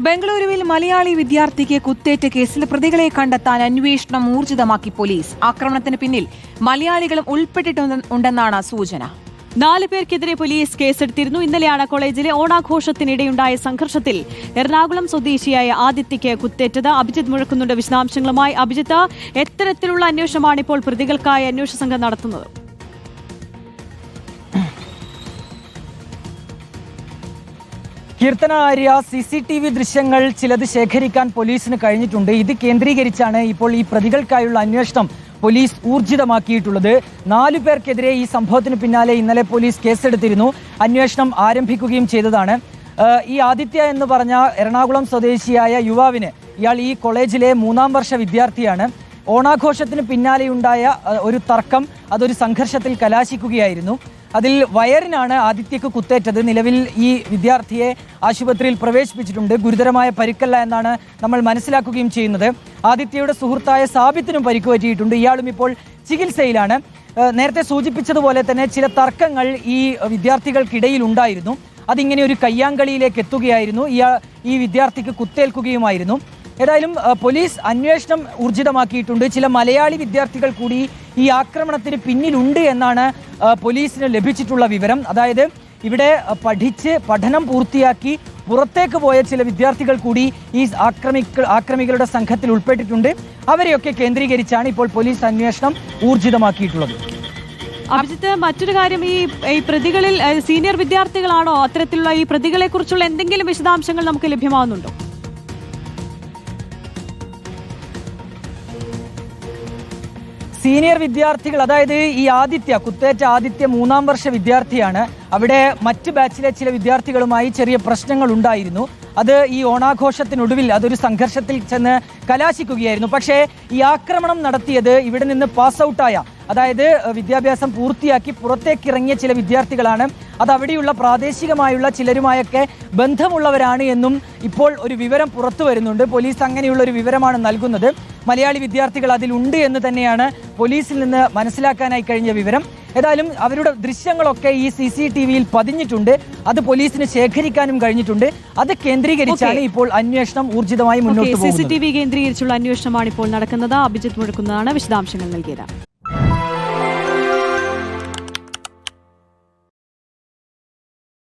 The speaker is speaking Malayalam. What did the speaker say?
ബംഗളൂരുവിൽ മലയാളി വിദ്യാർത്ഥിക്ക് കുത്തേറ്റ കേസിൽ പ്രതികളെ കണ്ടെത്താൻ അന്വേഷണം ഊർജിതമാക്കി പോലീസ്. ആക്രമണത്തിന് പിന്നിൽ മലയാളികളും ഉൾപ്പെട്ടിട്ടുണ്ടെന്നാണ് സൂചന. നാല് പേർക്കെതിരെ പോലീസ് കേസെടുത്തിരുന്നു. ഇന്നലെയാണ് കോളേജിലെ ഓണാഘോഷത്തിനിടെയുണ്ടായ സംഘർഷത്തിൽ എറണാകുളം സ്വദേശിയായ ആദിത്യയ്ക്ക് കുത്തേറ്റത്. അഭിജിത്ത് മുഴക്കുന്നുണ്ട് വിശദാംശങ്ങളുമായി. അഭിജിത്ത് എത്തരത്തിലുള്ള അന്വേഷണമാണ് ഇപ്പോൾ പ്രതികൾക്കായി അന്വേഷണ സംഘം നടത്തുന്നത്? Keerthana Arya C C T V ദൃശ്യങ്ങൾ ചിലത് ശേഖരിക്കാൻ പോലീസിന് കഴിഞ്ഞിട്ടുണ്ട്. ഇത് കേന്ദ്രീകരിച്ചാണ് ഇപ്പോൾ ഈ പ്രതികൾക്കായുള്ള അന്വേഷണം പോലീസ് ഊർജിതമാക്കിയിട്ടുള്ളത്. നാലു പേർക്കെതിരെ ഈ സംഭവത്തിന് പിന്നാലെ ഇന്നലെ പോലീസ് കേസെടുത്തിരുന്നു. അന്വേഷണം ആരംഭിക്കുകയും ചെയ്തതാണ്. ഈ ആദിത്യ എന്ന് പറഞ്ഞ എറണാകുളം സ്വദേശിയായ യുവാവിന് ഇയാൾ ഈ കോളേജിലെ മൂന്നാം വർഷ വിദ്യാർത്ഥിയാണ്. ഓണാഘോഷത്തിന് പിന്നാലെയുണ്ടായ ഒരു തർക്കം അതൊരു സംഘർഷത്തിൽ കലാശിക്കുകയായിരുന്നു. അതിൽ വയറിനാണ് ആദിത്യക്ക് കുത്തേറ്റത്. നിലവിൽ ഈ വിദ്യാർത്ഥിയെ ആശുപത്രിയിൽ പ്രവേശിപ്പിച്ചിട്ടുണ്ട്. ഗുരുതരമായ പരിക്കല്ല എന്നാണ് നമ്മൾ മനസ്സിലാക്കുകയും ചെയ്യുന്നത്. ആദിത്യയുടെ സുഹൃത്തായ സാബിത്തിനും പരിക്ക് പറ്റിയിട്ടുണ്ട്. ഇയാളും ഇപ്പോൾ ചികിത്സയിലാണ്. നേരത്തെ സൂചിപ്പിച്ചതുപോലെ തന്നെ ചില തർക്കങ്ങൾ ഈ വിദ്യാർത്ഥികൾക്കിടയിൽ ഉണ്ടായിരുന്നു. അതിങ്ങനെ ഒരു കയ്യാങ്കളിയിലേക്ക് എത്തുകയായിരുന്നു. ഇയാൾ ഈ വിദ്യാർത്ഥിക്ക് കുത്തേൽക്കുകയുമായിരുന്നു. ഏതായാലും പോലീസ് അന്വേഷണം ഊർജിതമാക്കിയിട്ടുണ്ട്. ചില മലയാളി വിദ്യാർത്ഥികൾ കൂടി ഈ ആക്രമണത്തിന് പിന്നിലുണ്ട് എന്നാണ് പോലീസിന് ലഭിച്ചിട്ടുള്ള വിവരം. അതായത് ഇവിടെ പഠിച്ച് പഠനം പൂർത്തിയാക്കി പുറത്തേക്ക് പോയ ചില വിദ്യാർത്ഥികൾ കൂടി ഈ ആക്രമിക്ക ആക്രമികളുടെ സംഘത്തിൽ ഉൾപ്പെട്ടിട്ടുണ്ട്. അവരെയൊക്കെ കേന്ദ്രീകരിച്ചാണ് ഇപ്പോൾ പോലീസ് അന്വേഷണം ഊർജിതമാക്കിയിട്ടുള്ളത്. അഭിജിത്ത് മറ്റൊരു കാര്യം ഈ ഈ പ്രതികളിൽ സീനിയർ വിദ്യാർത്ഥികളാണോ? അത്തരത്തിലുള്ള ഈ പ്രതികളെ കുറിച്ചുള്ള എന്തെങ്കിലും വിശദാംശങ്ങൾ നമുക്ക് ലഭ്യമാവുന്നുണ്ടോ? സീനിയർ വിദ്യാർത്ഥികൾ അതായത് ഈ ആദിത്യ കുത്തേറ്റ ആദിത്യ മൂന്നാം വർഷ വിദ്യാർത്ഥിയാണ്. അവിടെ മറ്റ് ബാച്ചിലെ ചില വിദ്യാർത്ഥികളുമായി ചെറിയ പ്രശ്നങ്ങൾ ഉണ്ടായിരുന്നു. അത് ഈ ഓണാഘോഷത്തിനൊടുവിൽ അതൊരു സംഘർഷത്തിൽ ചെന്ന് കലാശിക്കുകയായിരുന്നു. പക്ഷേ ഈ ആക്രമണം നടത്തിയത് ഇവിടെ നിന്ന് പാസ് ഔട്ടായ അതായത് വിദ്യാഭ്യാസം പൂർത്തിയാക്കി പുറത്തേക്ക് ഇറങ്ങിയ ചില വിദ്യാർത്ഥികളാണ്. അത് അവിടെയുള്ള പ്രാദേശികമായുള്ള ചിലരുമായൊക്കെ ബന്ധമുള്ളവരാണ് എന്നും ഇപ്പോൾ ഒരു വിവരം പുറത്തു വരുന്നുണ്ട്. പോലീസ് അങ്ങനെയുള്ള ഒരു വിവരമാണ് നൽകുന്നത്. മലയാളി വിദ്യാർത്ഥികൾ അതിലുണ്ട് എന്ന് തന്നെയാണ് പോലീസിൽ നിന്ന് മനസ്സിലാക്കാനായി കഴിഞ്ഞ വിവരം. ഏതായാലും അവരുടെ ദൃശ്യങ്ങളൊക്കെ ഈ സി സി ടി വിയിൽ പതിഞ്ഞിട്ടുണ്ട്. അത് പോലീസിന് ശേഖരിക്കാനും കഴിഞ്ഞിട്ടുണ്ട്. അത് കേന്ദ്രീകരിച്ചാണ് ഇപ്പോൾ അന്വേഷണം ഊർജിതമായി മുന്നോട്ട് സി സി ടി വി കേന്ദ്രീകരിച്ചുള്ള അന്വേഷണമാണ് ഇപ്പോൾ നടക്കുന്നത്. അഭിജിത്ത് മുഴക്കുന്നതാണ് വിശദാംശങ്ങൾ നൽകിയത്.